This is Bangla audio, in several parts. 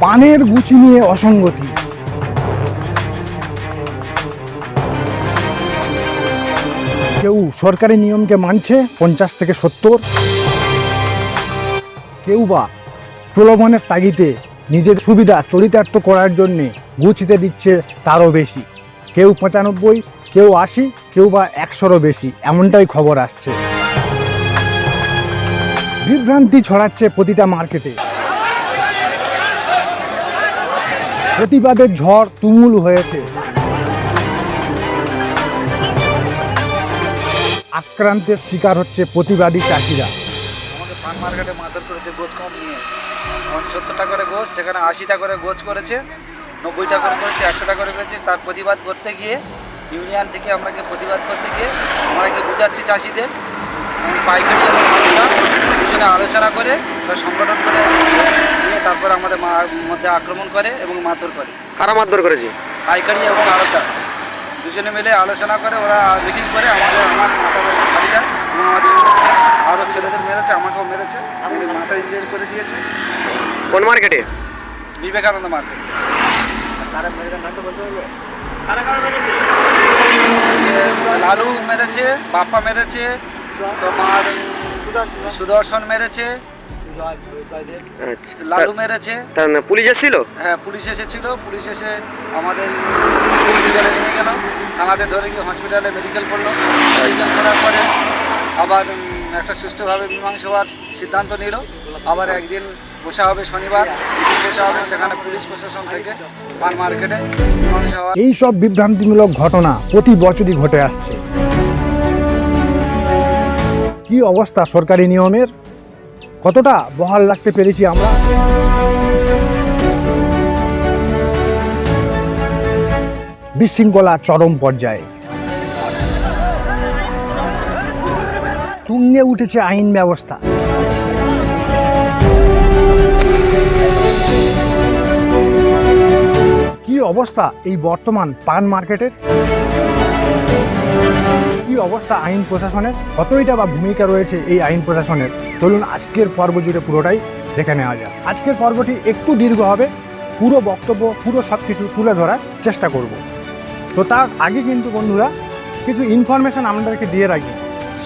পানের গুচি নিয়ে অসঙ্গতি। কেউ সরকারি নিয়মকে মানছে পঞ্চাশ থেকে সত্তর। কেউ বা প্রলোভনের তাগিতে নিজের সুবিধা চরিতার্থ করার জন্যে গুছিতে দিচ্ছে তারও বেশি। কেউ পঁচানব্বই, কেউ আশি, কেউ বা একশোরও বেশি, এমনটাই খবর আসছে। বিভ্রান্তি ছড়াচ্ছে প্রতিটা মার্কেটে। প্রতিবাদের ঝড় তুমুল হয়েছে। আক্রান্তের শিকার হচ্ছে প্রতিবাদী চাষিরা। পান মার্কেটে করেছে গোছ নিয়ে। করে সেখানে আশিটা করে গোছ করেছে নব্বইটা করে করেছে করে তার প্রতিবাদ করতে গিয়ে ইউনিয়ন থেকে প্রতিবাদ করতে গিয়ে আমরাকে বুঝাচ্ছি চাষিদের? পাইকারি আলোচনা করে সংগঠন করে তারপর আমাদের মা- মধ্যে আক্রমণ করে এবং মারধর করে। কারা মারধর করেছে? পাইকারি এবং আড়তদার। দুজনে মিলে আলোচনা করে ওরা মিটিং করে আমাদের আমার মাথা খালিটা এবং আমাদের আরও ছেলেদের মেরেছে আমাকেও মেরেছে। আমাকে মাথা ইঞ্জুরি করে দিয়েছে। কোন মার্কেটে? বিবেকানন্দ মার্কেট। লালু মেরেছে বাপ্পা মেরেছে তোমার সুদর্শন মেরেছে আচ্ছা। লালু মেরেছে। তা না, পুলিশ এসেছিল? হ্যাঁ পুলিশ এসেছিল। পুলিশ এসে আমাদের হসপিটালে নিয়ে গেল। থানাতে ধরে গিয়ে হসপিটালে মেডিকেল করল। মেডিকেল করার পরে আবার একটা সুষ্ঠুভাবে মীমাংসা হওয়ার সিদ্ধান্ত নিল। আবার একদিন বসা হবে শনিবার। বসা হবে সেখানে পুলিশ প্রশাসন থেকে পান মার্কেটে এই সব বিভ্রান্তিমূলক ঘটনা প্রতি বছরই ঘটে আসছে। কি অবস্থা সরকারি নিয়মের? কতটা বহাল রাখতে পেরেছি আমরা? বিশৃঙ্খলা চরম পর্যায়ে। তুঙ্গে উঠেছে আইন ব্যবস্থা। কি অবস্থা এই বর্তমান পান মার্কেটের? কি অবস্থা আইন প্রশাসনের? কতইটা বা ভূমিকা রয়েছে এই আইন প্রশাসনের? চলুন আজকের পর্ব জুড়ে পুরোটাই দেখে নেওয়া যাক। আজকের পর্বটি একটু দীর্ঘ হবে, পুরো বক্তব্য, পুরো সব কিছু তুলে ধরার চেষ্টা করব। তো তার আগে কিন্তু বন্ধুরা, কিছু ইনফরমেশন আপনাদেরকে দিয়ে রাখি।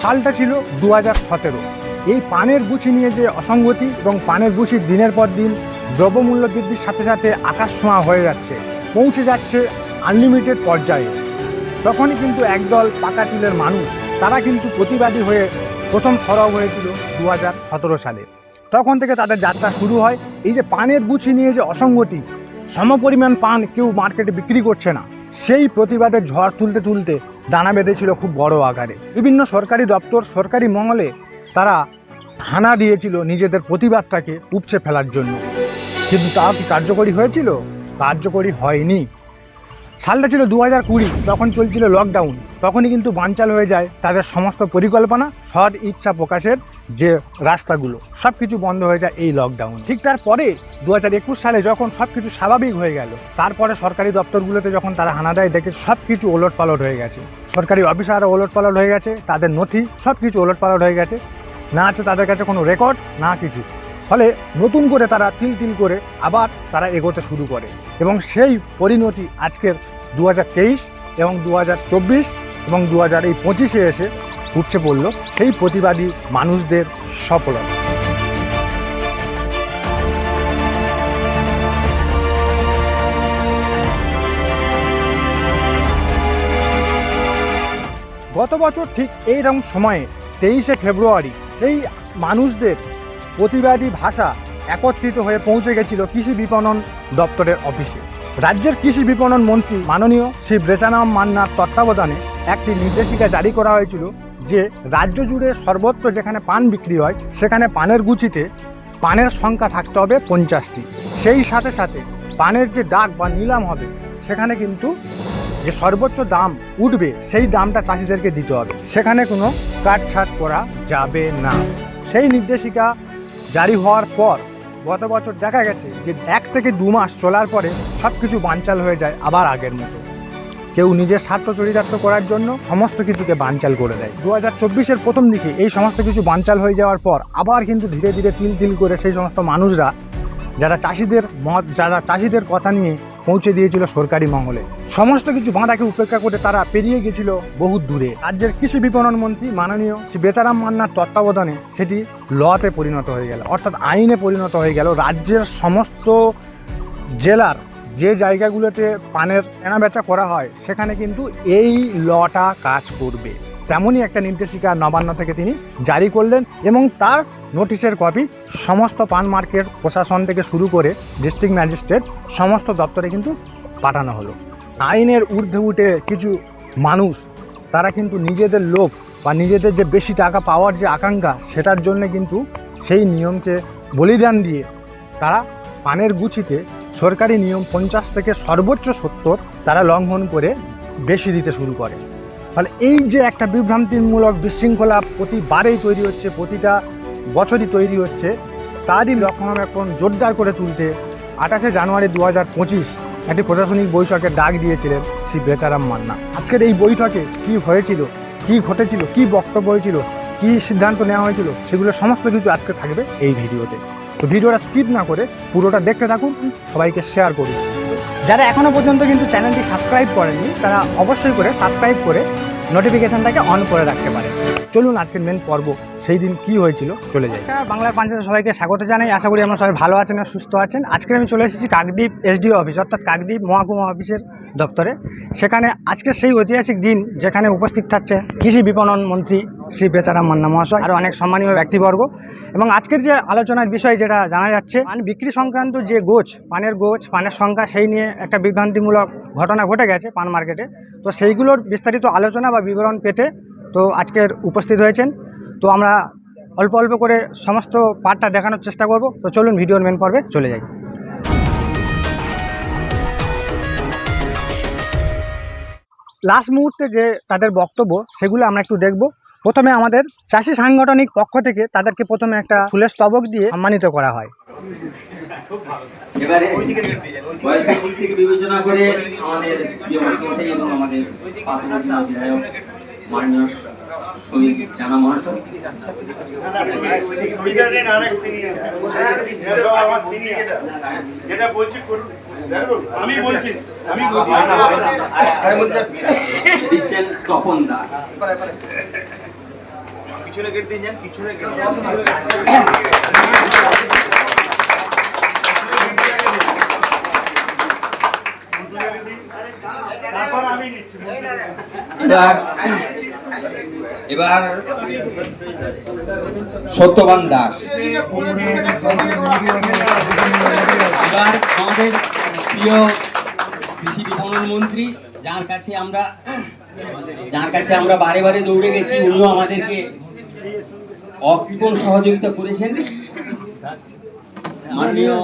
সালটা ছিল দু হাজার সতেরো। এই পানের গুছি নিয়ে যে অসঙ্গতি এবং পানের গুছির দিনের পর দিন দ্রব্যমূল্য বৃদ্ধির সাথে সাথে আকাশ ছোঁয়া হয়ে যাচ্ছে, পৌঁছে যাচ্ছে আনলিমিটেড পর্যায়ে। তখনই কিন্তু একদল পাকা চুলের মানুষ, তারা কিন্তু প্রতিবাদী হয়ে প্রথম সরব হয়েছিল দু হাজার সতেরো সালে। তখন থেকে তাদের যাত্রা শুরু হয়। এই যে পানের গুছি নিয়ে যে অসঙ্গতি, সমপরিমাণ পান কেউ মার্কেটে বিক্রি করছে না। সেই প্রতিবাদের ঝড় তুলতে তুলতে দানা বেঁধেছিল খুব বড় আকারে। বিভিন্ন সরকারি দপ্তর, সরকারি মহলে তারা হানা দিয়েছিল নিজেদের প্রতিবাদটাকে উপচে ফেলার জন্য। কিন্তু তাও কি কার্যকরী হয়েছিল? কার্যকরী হয়নি। সালটা ছিল দু হাজার কুড়ি, তখন চলছিল লকডাউন তখনই কিন্তু বানচাল হয়ে যায় তাদের সমস্ত পরিকল্পনা, সৎ ইচ্ছা প্রকাশের যে রাস্তাগুলো সব কিছু বন্ধ হয়ে যায় এই লকডাউন ঠিক তারপরে দু হাজার একুশ সালে যখন সব কিছু স্বাভাবিক হয়ে গেল, তারপরে সরকারি দপ্তরগুলোতে যখন তারা হানা দেয়, দেখে সব কিছু ওলট পালট হয়ে গেছে। সরকারি অফিসারও ওলট পালট হয়ে গেছে, তাদের নথি সব কিছু ওলট পালট হয়ে গেছে, না আছে তাদের কাছে কোনো রেকর্ড না কিছু। ফলে নতুন করে তারা তিল তিল করে আবার তারা এগোতে শুরু করে। এবং সেই পরিণতি আজকের দু হাজার তেইশ এবং দু হাজার চব্বিশ এবং দু হাজার এই পঁচিশে এসে উঠছে পড়ল সেই প্রতিবাদী মানুষদের সফলতা। গত বছর ঠিক এইরকম সময়ে তেইশে ফেব্রুয়ারি সেই মানুষদের প্রতিবাদী ভাষা একত্রিত হয়ে পৌঁছে গেছিল কৃষি বিপণন দপ্তরের অফিসে। রাজ্যের কৃষি বিপণন মন্ত্রী মাননীয় শ্রী ব্রেচানাম মান্নার তত্ত্বাবধানে একটি নির্দেশিকা জারি করা হয়েছিল যে রাজ্য জুড়ে সর্বত্র যেখানে পান বিক্রি হয়, সেখানে পানের গুচিতে পানের সংখ্যা থাকতে হবে পঞ্চাশটি। সেই সাথে সাথে পানের যে ডাক বা নিলাম হবে, সেখানে কিন্তু যে সর্বোচ্চ দাম উঠবে, সেই দামটা চাষিদেরকে দিতে হবে। সেখানে কোনো কাটছাট করা যাবে না। সেই নির্দেশিকা জারি হওয়ার পর গত বছর দেখা গেছে যে এক থেকে দু মাস চলার পরে সব কিছু বানচাল হয়ে যায় আবার আগের মতো। কেউ নিজের স্বার্থ চরিতার্থ করার জন্য সমস্ত কিছুকে বানচাল করে দেয়। দু হাজার চব্বিশের প্রথম দিকে এই সমস্ত কিছু বানচাল হয়ে যাওয়ার পর আবার কিন্তু ধীরে ধীরে তিল তিল করে সেই সমস্ত মানুষরা, যারা চাষিদের মত, যারা চাষিদের কথা নিয়ে পৌঁছে দিয়েছিল সরকারি মহলে সমস্ত কিছু বাঁধাকে উপেক্ষা করে তারা পেরিয়ে গেছিল বহু দূরে। রাজ্যের কৃষি বিপণন মন্ত্রী মাননীয় শ্রী বেচারাম মান্নার তত্ত্বাবধানে সেটি লতে পরিণত হয়ে গেল, অর্থাৎ আইনে পরিণত হয়ে গেল। রাজ্যের সমস্ত জেলার যে জায়গাগুলোতে পানের কেনাবেচা করা হয়, সেখানে কিন্তু এই লটা কাজ করবে। তেমনই একটা নির্দেশিকা নবান্ন থেকে তিনি জারি করলেন এবং তার নোটিশের কপি সমস্ত পান মার্কেট প্রশাসন থেকে শুরু করে ডিস্ট্রিক্ট ম্যাজিস্ট্রেট সমস্ত দপ্তরে কিন্তু পাঠানো হলো। আইনের ঊর্ধ্বে উঠে কিছু মানুষ, তারা কিন্তু নিজেদের লোক বা নিজেদের যে বেশি টাকা পাওয়ার যে আকাঙ্ক্ষা সেটার জন্য কিন্তু সেই নিয়মকে বলিদান দিয়ে তারা পানের গুছিতে সরকারি নিয়ম পঞ্চাশ থেকে সর্বোচ্চ সত্তর তারা লঙ্ঘন করে বেশি দিতে শুরু করে। ফলে এই যে একটা বিভ্রান্তিমূলক বিশৃঙ্খলা প্রতিবারেই তৈরি হচ্ছে, প্রতিটা বছরই তৈরি হচ্ছে, তারই লক্ষণ এখন জোরদার করে তুলতে আঠাশে জানুয়ারি দু হাজার পঁচিশ একটি প্রশাসনিক বৈঠকে ডাক দিয়েছিলেন শ্রী বেচারাম মান্না। আজকের এই বৈঠকে কি হয়েছিল, কি ঘটেছিল, কি বক্তব্য হয়েছিল, কি সিদ্ধান্ত নেওয়া হয়েছিল, সেগুলো সমস্ত কিছু আজকে থাকবে এই ভিডিওতে। তো ভিডিওটা স্কিপ না করে পুরোটা দেখতে থাকুন, সবাইকে শেয়ার করুন। যারা এখনও পর্যন্ত কিন্তু চ্যানেলটি সাবস্ক্রাইব করেনি, তারা অবশ্যই করে সাবস্ক্রাইব করে নোটিফিকেশানটাকে অন করে রাখতে পারে। চলুন আজকের মেন পর্ব সেই দিন কি হয়েছিল? চলে যায় নমস্কার, বাংলার পাঞ্চায়েত সবাইকে স্বাগত জানাই। আশা করি আমরা সবাই ভালো আছেন আর সুস্থ আছেন। আজকে আমি চলে এসেছি কাকদ্বীপ এসডিও অফিস, অর্থাৎ কাকদ্বীপ মহাকুমা অফিসের দপ্তরে। সেখানে আজকে সেই ঐতিহাসিক দিন যেখানে উপস্থিত থাকছে কৃষি বিপণন মন্ত্রী শ্রী বেচারাম মান্না মহাশয়। আর অনেক সম্মানীয় ব্যক্তিবর্গ। এবং আজকের যে আলোচনার বিষয় যেটা জানা যাচ্ছে পান বিক্রি সংক্রান্ত যে গোছ, পানের গোছ, পানের সংখ্যা, সেই নিয়ে একটা বিভ্রান্তিমূলক ঘটনা ঘটে গেছে পান মার্কেটে। তো সেইগুলোর বিস্তারিত আলোচনা বা বিবরণ পেতে তো আজকের উপস্থিত হয়েছেন। তো আমরা অল্প অল্প করে সমস্ত পার্টটা দেখানোর চেষ্টা করব। তো চলুন, ভিডিওর মেন পর্বে চলে যাই। লাস্ট মুহূর্তে যে তাদের বক্তব্য, সেগুলো আমরা একটু দেখব। প্রথমে আমাদের চাষি সাংগঠনিক পক্ষ থেকে তাদেরকে প্রথমে একটা ফুলের স্তবক দিয়ে সম্মানিত করা হয়। মাননীয় জানা যেটা বলছি করুন। আমি বলছি আমি দিচ্ছেন তপন দাস পিছনে গেট দিয়ে যান পিছনে গেট তারপর আমি নিচ্ছি। এবার সত্যবান দাস এবার আমাদের প্রিয় কৃষি বিপণন মন্ত্রী, যার কাছে আমরা যার কাছে আমরা বারে বারে দৌড়ে গেছি, উনিও আমাদেরকে অকৃপণ সহযোগিতা করেছেন মাননীয়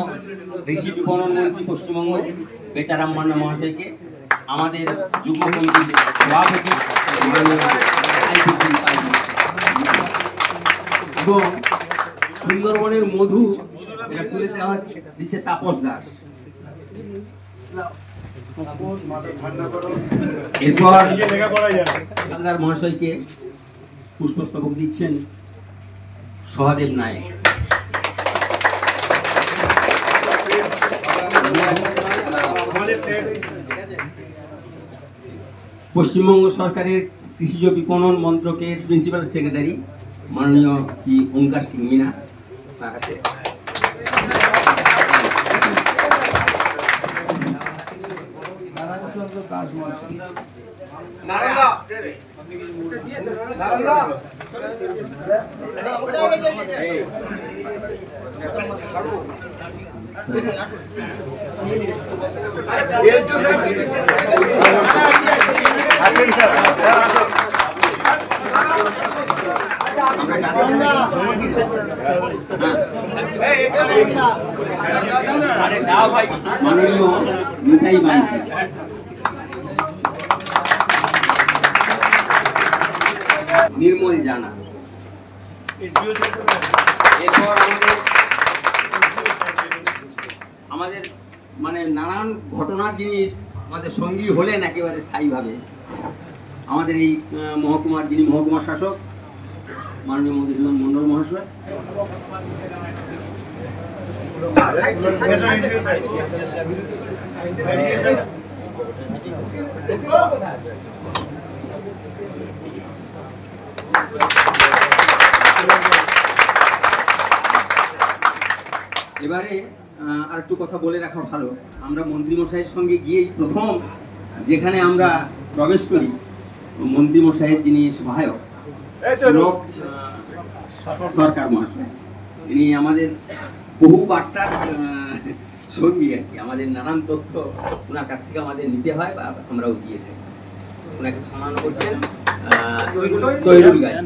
কৃষি বিপণন মন্ত্রী পশ্চিমবঙ্গ, বেচারাম মান্না মহাশয়কে, আমাদের কমিটির সভাপতি। এবং সুন্দরবনের মধু এটা তুলে দেওয়া দিচ্ছে তাপস দাস। এরপর লেখাপড়া যাবে কান্দার মহাশয়কে পুষ্পস্তবক দিচ্ছেন সহাদেব নায়ক। পশ্চিমবঙ্গ সরকারের কৃষিজ বিপণন মন্ত্রকের প্রিন্সিপাল সেক্রেটারি মাননীয় শ্রী ওঙ্কার সিং মিনা তার হাতে। আমরা জানাতে চাই- হ্যাঁ। নির্মল জানা এরপর আমাদের আমাদের মানে নানান ঘটনার জিনিস আমাদের সঙ্গী হলেন একেবারে স্থায়ীভাবে। আমাদের এই মহকুমার যিনি মহকুমার শাসক মাননীয় মধুসূদন মণ্ডল মহাশয়। এবারে আর একটু কথা বলে রাখা ভালো আমরা মন্ত্রীমশাইয়ের সঙ্গে গিয়েই প্রথম যেখানে আমরা প্রবেশ করি মন্ত্রীমশাইয়ের যিনি সহায়ক লোক সরকার মহাশয় ইনি আমাদের বহু বার্তার সঙ্গী আর কি। আমাদের নানান তথ্য ওনার কাছ থেকে আমাদের নিতে হয় বা আমরাও দিয়ে থাকি। ওনাকে সম্মান করছেন তৈরুল গাছ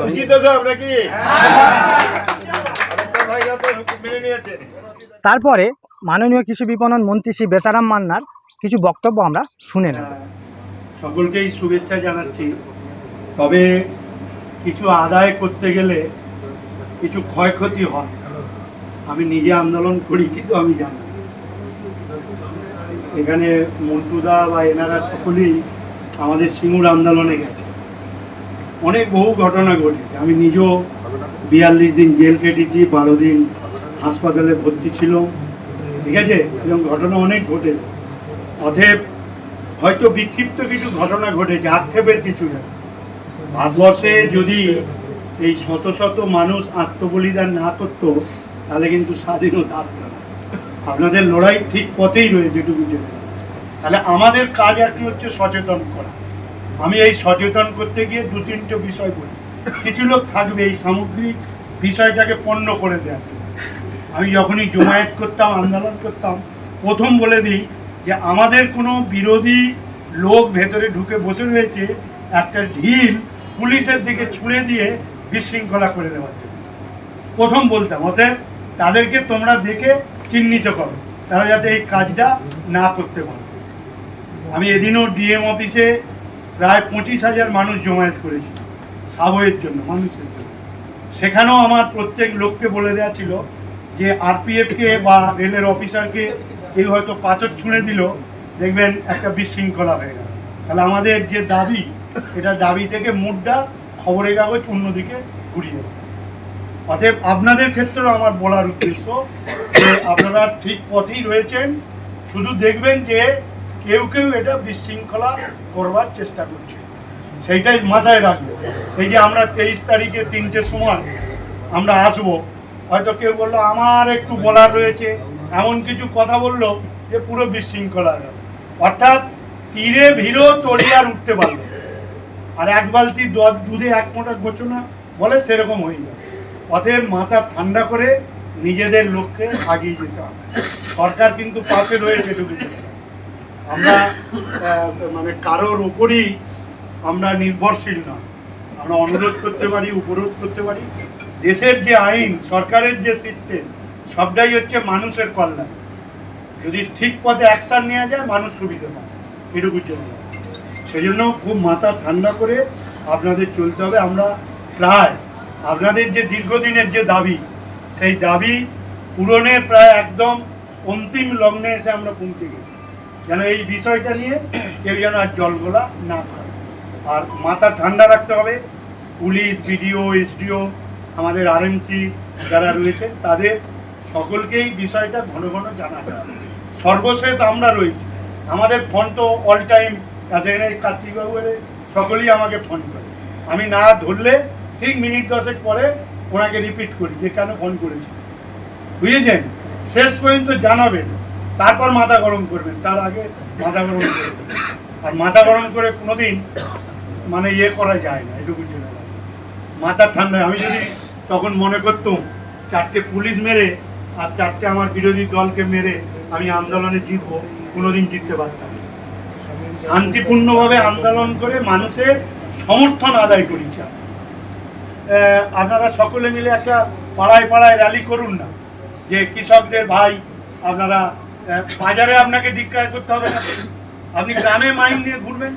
খুশি তো সব নাকি? তারপরে মাননীয় কৃষি বিপণন মন্ত্রী শ্রী বেচারাম মান্নার কিছু বক্তব্য আমরা শুনে নেব। সকলকেই শুভেচ্ছা জানাচ্ছি। তবে কিছু আদায় করতে গেলে কিছু ক্ষয়ক্ষতি হয়। আমি নিজে আন্দোলন করেছি তো আমি জানি। এখানে মন্টুদা বা এনারা সকলেই আমাদের সিঙ্গুর আন্দোলনে গেছে। অনেক বহু ঘটনা ঘটেছে। আমি নিজেও বিয়াল্লিশ দিন জেল কেটেছি বারো দিন হাসপাতালে ভর্তি ছিল। ঠিক আছে? এরকম ঘটনা অনেক ঘটেছে। অতএব হয়তো বিক্ষিপ্ত কিছু ঘটনা ঘটেছে, আক্ষেপের কিছু না। ভারতবর্ষে যদি এই শত শত মানুষ আত্মবলিদান না করতো, তাহলে কিন্তু স্বাধীনতা আসতো না। আপনাদের লড়াই ঠিক পথেই রয়েছে জেনে রাখুন। তাহলে আমাদের কাজ একটু হচ্ছে সচেতন করা। আমি এই সচেতন করতে গিয়ে দু তিনটে বিষয় বলি। কিছু লোক থাকবে এই সামগ্রিক বিষয়টাকে পণ্য করে দেওয়ার। আমি যখনই জমায়েত করতাম আন্দোলন করতাম, প্রথম বলে দিই যে আমাদের কোনো বিরোধী লোক ভেতরে ঢুকে বসে রয়েছে, একটা ঢিল পুলিশের দিকে ছুঁড়ে দিয়ে বিশৃঙ্খলা করে দেওয়ার জন্য। প্রথম বলতাম, অতএব তাদেরকে তোমরা দেখে চিহ্নিত করো, তারা যাতে এই কাজটা না করতে পারে। আমি এদিনও ডিএম অফিসে প্রায় পঁচিশ হাজার মানুষ জমায়েত করেছি, সাবয়ের জন্য, মানুষের জন্য। সেখানেও আমার প্রত্যেক লোককে বলে দেওয়া ছিল যে আরপিএফকে বা রেলের অফিসারকে কেউ হয়তো পাথর ছুঁড়ে দিল, দেখবেন একটা বিশৃঙ্খলা হয়ে গেল। তাহলে আমাদের যে দাবি, এটা দাবি থেকে মুডটা খবরের কাগজ অন্যদিকে ঘুরিয়ে অতএব আপনাদের ক্ষেত্রেও আমার বলার উদ্দেশ্য যে আপনারা ঠিক পথেই রয়েছেন, শুধু দেখবেন যে কেউ কেউ এটা বিশৃঙ্খলা করবার চেষ্টা করছে। সেইটাই মাথায় রাখব। এই যে আমরা তেইশ তারিখে তিনটে সময় আমরা আসব হয়তো কেউ বলল, আমার একটু বলার রয়েছে। এমন কিছু কথা বলল যে পুরো বিশৃঙ্খলা গেল। অর্থাৎ তীরে ভিড়ও তলিয়ার উঠতে পারল আর এক বালতি দুধে এক মোটা গোচনা বলে সেরকম যায়। অতএব মাথা ঠান্ডা করে নিজেদের লক্ষ্যে আগিয়ে যেতে হবে। সরকার কিন্তু পাশে রয়েছে জানি। আমরা মানে কারোর উপরই আমরা নির্ভরশীল না আমরা অনুরোধ করতে পারি, উপরোধ করতে পারি। দেশের যে আইন, সরকারের যে সিস্টেম সবটাই হচ্ছে মানুষের কল্যাণ। যদি ঠিক পথে অ্যাকশান নেওয়া যায়, মানুষ সুবিধা পায় এটুকুর জন্য সেই জন্য খুব মাথা ঠান্ডা করে আপনাদের চলতে হবে। আমরা প্রায় আপনাদের যে দীর্ঘদিনের যে দাবি, সেই দাবি পূরণের প্রায় একদম অন্তিম লগ্নে এসে আমরা পৌঁছে গেছি। যেন এই বিষয়টা নিয়ে কেউ যেন আর জল জলগোলা না করে আর মাথা ঠান্ডা রাখতে হবে। পুলিশ, বিডিও, এসডিও আমাদের আরএমসি যারা রয়েছে, তাদের সকলকেই বিষয়টা ঘন ঘন হবে। সর্বশেষ আমরা রয়েছি। আমাদের ফোন তো অল টাইম সেখানে কার্তিকবাবু সকলেই আমাকে ফোন করে। আমি না ধরলে ঠিক মিনিট দশেক পরে ওনাকে রিপিট করি যে, কেন ফোন করেছি বুঝেছেন? শেষ পর্যন্ত জানাবেন। তারপর মাথা গরম করবেন। তার আগে মাথা গরম করবেন আর মাথা গরম করে কোনোদিন মানে ইয়ে করা যায় না এটুকু। মাথা ঠান্ডা, আমি যদি তখন মনে করতাম চারটে পুলিশ মেরে আর চারটে আমার বিরোধী দলকে মেরে আমি আন্দোলনে জিতবো কোনোদিন জিততে পারতাম শান্তিপূর্ণভাবে আন্দোলন করে মানুষের সমর্থন আদায় করেছে আহ, আপনারা সকলে মিলে একটা পাড়ায় পাড়ায় র্যালি করুন না যে কৃষকদের ভাই আপনারা বাজারে আপনাকে ডিক্লেয়ার করতে হবে না। আপনি গ্রামে মাইন নিয়ে ঘুরবেন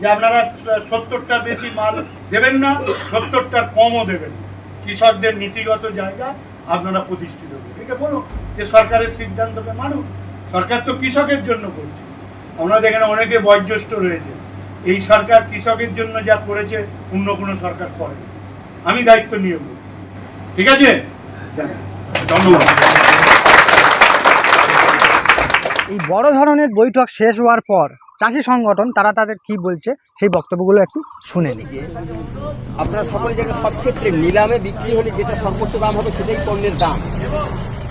যে আপনারা সত্তরটার বেশি মাল দেবেন না সত্তরটার কমও দেবেন না। কৃষকদের নীতিগত জায়গা আপনারা প্রতিষ্ঠিত করবেন এটা বলুন যে সরকারের সিদ্ধান্তকে মানুন। সরকার তো কৃষকের জন্য করছে। ওনাদের এখানে অনেকে বয়োজ্যেষ্ঠ রয়েছে। এই সরকার কৃষকের জন্য যা করেছে, অন্য কোনো সরকার করে আমি দায়িত্ব নিয়ে বলছি। ঠিক আছে? ধন্যবাদ। এই বড় ধরনের বৈঠক শেষ হওয়ার পর চাষি সংগঠন, তারা তাদের কি বলছে, সেই বক্তব্যগুলো একটু শুনে দিকে আপনারা সকলে জায়গায় সব ক্ষেত্রে নিলামে বিক্রি হলে যেটা সর্বোচ্চ দাম হবে সেটাই পণ্যের দাম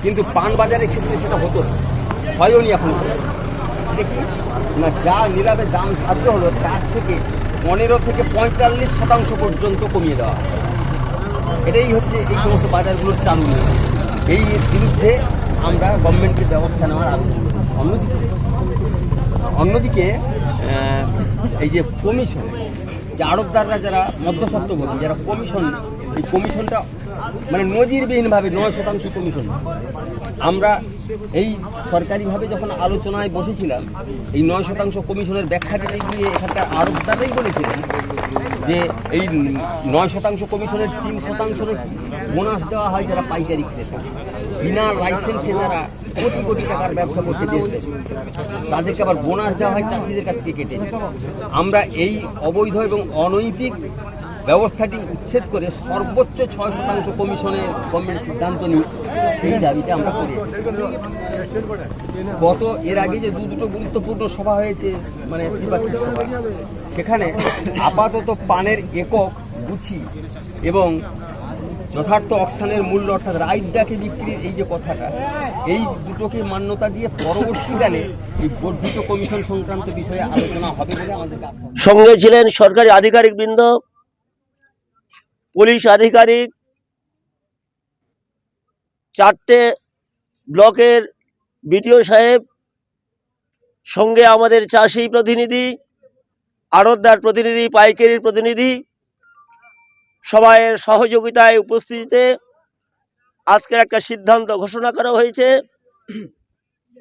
কিন্তু পান বাজারের ক্ষেত্রে সেটা হতো না হয়ওনি এখন দেখি না, যা নিলামে দাম ধার্য হলো, তার থেকে পনেরো থেকে পঁয়তাল্লিশ শতাংশ পর্যন্ত কমিয়ে দেওয়া। এটাই হচ্ছে এই সমস্ত বাজারগুলোর চালু। এই বিরুদ্ধে আমরা গভর্নমেন্টের ব্যবস্থা নেওয়ার আবেদন। অন্যদিকে অন্যদিকে এই যে কমিশন, যে আড়তদাররা যারা মধ্যস্বত্বভোগী যারা কমিশন, এই কমিশনটা মানে নজিরবিহীনভাবে নয় শতাংশ কমিশন। আমরা এই সরকারিভাবে যখন আলোচনায় বসেছিলাম, এই নয় শতাংশ কমিশনের ব্যাখ্যা দিতে গিয়ে এখানকার আড়তদাররাই বলেছিলেন যে এই নয় শতাংশ কমিশনের তিন শতাংশ বোনাস দেওয়া হয় যারা পাইকারি ক্রেতা বিনা লাইসেন্সে যারা কোটি কোটি টাকার ব্যবসা করছে দেশ তাদেরকে আবার বোনাস দেওয়া হয় চাষিদের কাছ থেকে কেটে। আমরা এই অবৈধ এবং অনৈতিক ব্যবস্থাটি উচ্ছেদ করে সর্বোচ্চ ছয় শতাংশ কমিশনে গভর্নমেন্ট সিদ্ধান্ত নিই এই দাবিটা আমরা করি গত, এর আগে যে দু দুটো গুরুত্বপূর্ণ সভা হয়েছে মানে সভা, সেখানে আপাতত পানের একক গুছি এবং যথার্থ অক্সানের মূল্য অর্থাৎ রাইট ডাকে বিক্রির এই যে কথাটা, এই দুটোকে মান্যতা দিয়ে পরবর্তীকালে এই বর্ধিত কমিশন সংক্রান্ত বিষয়ে আলোচনা হবে বলে আমাদের সঙ্গে ছিলেন সরকারি আধিকারিক বৃন্দ পুলিশ আধিকারিক, চারটে ব্লকের বিডিও সাহেব, সঙ্গে আমাদের চাষি প্রতিনিধি, আড়তদার প্রতিনিধি, পাইকারির প্রতিনিধি সবাইয়ের সহযোগিতায় উপস্থিতিতে আজকের একটা সিদ্ধান্ত ঘোষণা করা হয়েছে।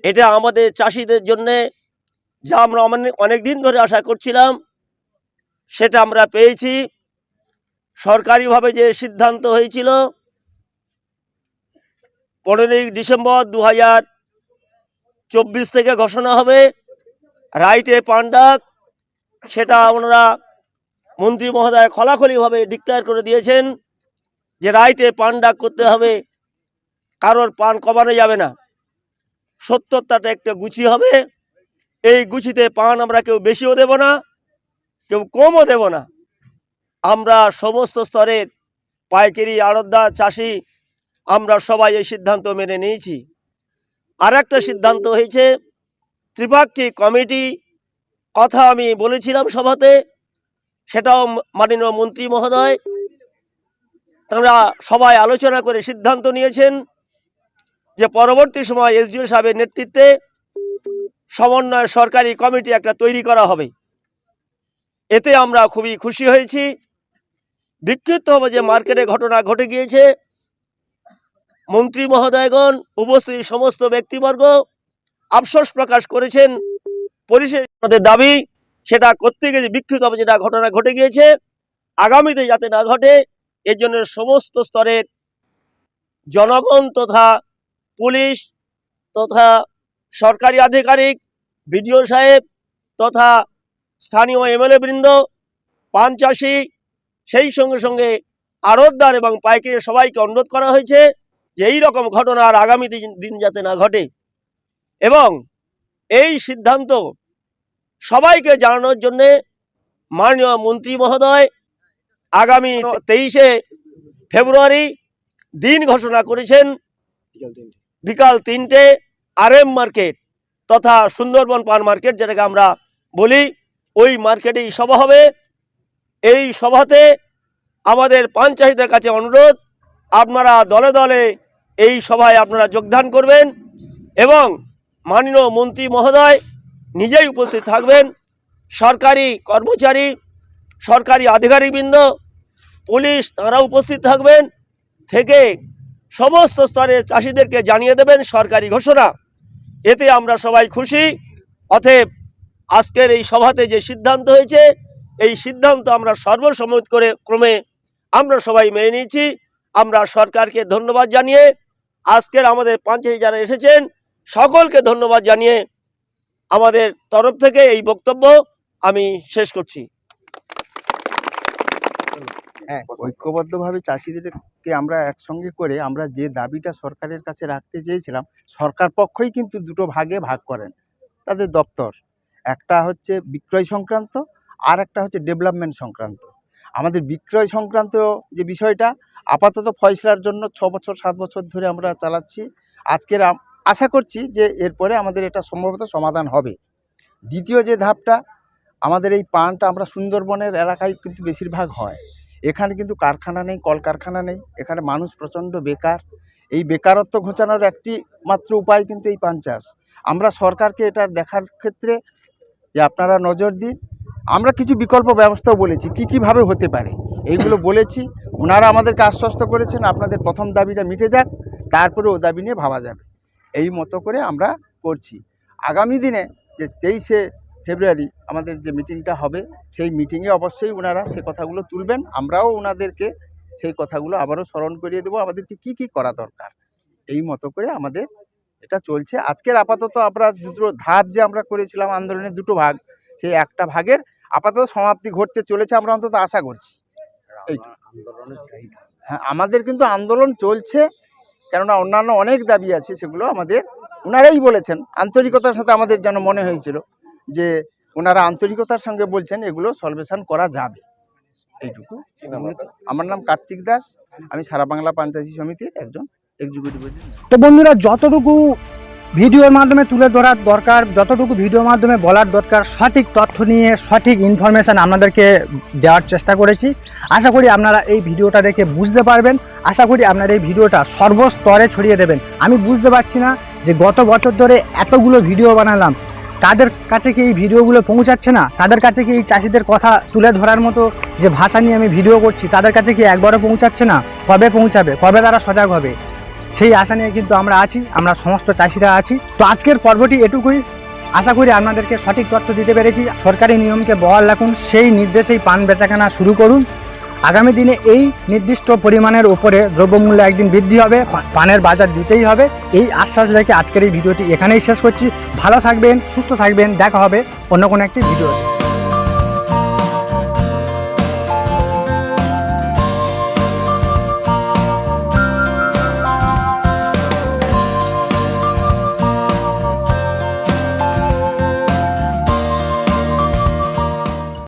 এটা আমাদের চাষিদের জন্যে যা আমরা অনেক দিন ধরে আশা করছিলাম, সেটা আমরা পেয়েছি। সরকারিভাবে যে সিদ্ধান্ত হয়েছিল, পনেরোই ডিসেম্বর দু হাজার চব্বিশ থেকে ঘোষণা হবে। রাইটে পান্ডাক সেটা ওনারা মন্ত্রী মহোদয় খোলাখলিভাবে ডিক্লেয়ার করে দিয়েছেন যে রাইটে পান ডাক করতে হবে, কারোর পান কমানো যাবে না। সত্তরটাটা একটা গুছি হবে। এই গুছিতে পান আমরা কেউ বেশিও দেব না, কেউ কমও দেব না। আমরা সমস্ত স্তরের পাইকারি, আড়তদার, চাষি, আমরা সবাই এই সিদ্ধান্ত মেনে নিয়েছি। আর একটা সিদ্ধান্ত হয়েছে, ত্রিপাক্ষিক কমিটি, কথা আমি বলেছিলাম সভাতে সেটাও মাননীয় মন্ত্রী মহোদয়। তারা সবাই আলোচনা করে সিদ্ধান্ত নিয়েছেন যে পরবর্তী সময় এসডিও সাহেবের নেতৃত্বে সমন্বয় সরকারি কমিটি একটা তৈরি করা হবে। এতে আমরা খুবই খুশি হয়েছি। বিক্ষিপ্ত হবে যে মার্কেটে ঘটনা ঘটে গিয়েছে, মন্ত্রী মহোদয়গণ, উপস্থিত সমস্ত ব্যক্তিবর্গ আফসোস প্রকাশ করেছেন। পরিশেষ দাবি সেটা করতে গিয়ে বিক্ষিপ্ত হবে, যেটা ঘটনা ঘটে গিয়েছে, আগামীতে যাতে না ঘটে, এর জন্য সমস্ত স্তরের জনগণ তথা পুলিশ তথা সরকারি আধিকারিক, বিডিও সাহেব তথা স্থানীয় এমএলএ বৃন্দ, পান চাষি, সেই সঙ্গে সঙ্গে আড়তদার এবং পাইকারি সবাইকে অনুরোধ করা হয়েছে যে এই রকম ঘটনা আর আগামী দিন যাতে না ঘটে। এবং এই সিদ্ধান্ত সবাইকে জানানোর জন্যে মাননীয় মন্ত্রী মহোদয় আগামী তেইশে ফেব্রুয়ারি দিন ঘোষণা করেছেন বিকাল তিনটে। আর এম মার্কেট তথা সুন্দরবন পান মার্কেট যেটাকে আমরা বলি ওই মার্কেটেই সভা হবে। এই সভাতে আমাদের পান চাষিদের কাছে অনুরোধ আপনারা দলে দলে এই সভায় আপনারা যোগদান করবেন এবং মাননীয় মন্ত্রী মহোদয় নিজেই উপস্থিত থাকবেন। সরকারি কর্মচারী, সরকারি আধিকারিকবৃন্দ, পুলিশ তারা উপস্থিত থাকবেন। থেকে সমস্ত স্তরে চাষিদেরকে জানিয়ে দেবেন সরকারি ঘোষণা। এতে আমরা সবাই খুশি। অতএব আজকের এই সভাতে যে সিদ্ধান্ত হয়েছে, এই সিদ্ধান্ত আমরা সর্বসম্মত করে ক্রমে আমরা সবাই মেনে নিয়েছি। আমরা সরকারকে ধন্যবাদ জানিয়ে আজকের আমাদের পঞ্চায়েত যারা এসেছেন, সকলকে ধন্যবাদ জানিয়ে আমাদের তরফ থেকে এই বক্তব্য আমি শেষ করছি। হ্যাঁ ঐক্যবদ্ধভাবে চাষিদেরকে আমরা একসঙ্গে করে আমরা যে দাবিটা সরকারের কাছে রাখতে চেয়েছিলাম, সরকার পক্ষই কিন্তু দুটো ভাগে ভাগ করেন। তাদের দপ্তর, একটা হচ্ছে বিক্রয় সংক্রান্ত আর একটা হচ্ছে ডেভেলপমেন্ট সংক্রান্ত। আমাদের বিক্রয় সংক্রান্ত যে বিষয়টা, আপাতত ফয়সলার জন্য ছ বছর, সাত বছর ধরে আমরা চালাচ্ছি। আজকের আশা করছি যে এরপরে আমাদের এটা সম্ভবত সমাধান হবে। দ্বিতীয় যে ধাপটা, আমাদের এই পানটা আমরা সুন্দরবনের এলাকায় কিন্তু বেশিরভাগ হয়। এখানে কিন্তু কারখানা নেই, কলকারখানা নেই, এখানে মানুষ প্রচণ্ড বেকার। এই বেকারত্ব ঘোচানোর একটি মাত্র উপায় কিন্তু এই পান চাষ। আমরা সরকারকে এটা দেখার ক্ষেত্রে যে আপনারা নজর দিন। আমরা কিছু বিকল্প ব্যবস্থাও বলেছি, কী কীভাবে হতে পারে? এইগুলো বলেছি, ওনারা আমাদেরকে আশ্বস্ত করেছেন, আপনাদের প্রথম দাবিটা মিটে যাক, তারপরে ও দাবি নিয়ে ভাবা যাবে। এই মতো করে আমরা করছি। আগামী দিনে যে তেইশে ফেব্রুয়ারি আমাদের যে মিটিংটা হবে সেই মিটিংয়ে অবশ্যই ওনারা সে কথাগুলো তুলবেন। আমরাও ওনাদেরকে সেই কথাগুলো আবারও স্মরণ করিয়ে দেবো। আমাদেরকে কি কি করা দরকার? এই মতো করে আমাদের এটা চলছে। আজকের আপাতত আমরা দুটো ধাপ যে আমরা করেছিলাম আন্দোলনের দুটো ভাগ সেই একটা ভাগের আপাতত সমাপ্তি ঘটতে চলেছে আমরা অন্তত আশা করছি। এইটা হ্যাঁ আমাদের কিন্তু আন্দোলন চলছে। কেননা অন্যান্য অনেক দাবি আছে, সেগুলো আমাদের ওনারাই বলেছেন। আন্তরিকতার সাথে আমাদের যেন মনে হয়েছিল যে ওনারা আন্তরিকতার সঙ্গে বলছেন এগুলো সলভেশন করা যাবে। এইটুকু। আমার নাম কার্তিক দাস, আমি সারা বাংলা পঞ্চায়েত সমিতির একজন এক্সিকিউটিভ তো বন্ধুরা, যতটুকু ভিডিওর মাধ্যমে তুলে ধরার দরকার, যতটুকু ভিডিওর মাধ্যমে বলার দরকার, সঠিক তথ্য নিয়ে সঠিক ইনফরমেশান আপনাদেরকে দেওয়ার চেষ্টা করেছি। আশা করি আপনারা এই ভিডিওটা দেখে বুঝতে পারবেন। আশা করি আপনারা এই ভিডিওটা সর্বস্তরে ছড়িয়ে দেবেন। আমি বুঝতে পারছি না যে গত বছর ধরে এতগুলো ভিডিও বানালাম। তাদের কাছে কি এই ভিডিওগুলো পৌঁছাচ্ছে না? তাদের কাছে কি এই চাষিদের কথা তুলে ধরার মতো যে ভাষা নিয়ে আমি ভিডিও করছি, তাদের কাছে কি একবারও পৌঁছাচ্ছে না? কবে পৌঁছাবে? কবে তারা সজাগ হবে? সেই আশা নিয়ে কিন্তু আমরা আছি, আমরা সমস্ত চাষিরা আছি। তো আজকের পর্বটি এটুকুই। আশা করি আপনাদেরকে সঠিক তথ্য দিতে পেরেছি। সরকারি নিয়মকে বহাল রাখুন, সেই নির্দেশেই পান বেচাকেনা শুরু করুন। আগামী দিনে এই নির্দিষ্ট পরিমাণের উপরে দ্রব্যমূল্য একদিন বৃদ্ধি হবে পানের বাজার দিতেই হবে। এই আশ্বাস রেখে আজকের এই ভিডিওটি এখানেই শেষ করছি। ভালো থাকবেন, সুস্থ থাকবেন, দেখা হবে অন্য কোনো একটি ভিডিওতে।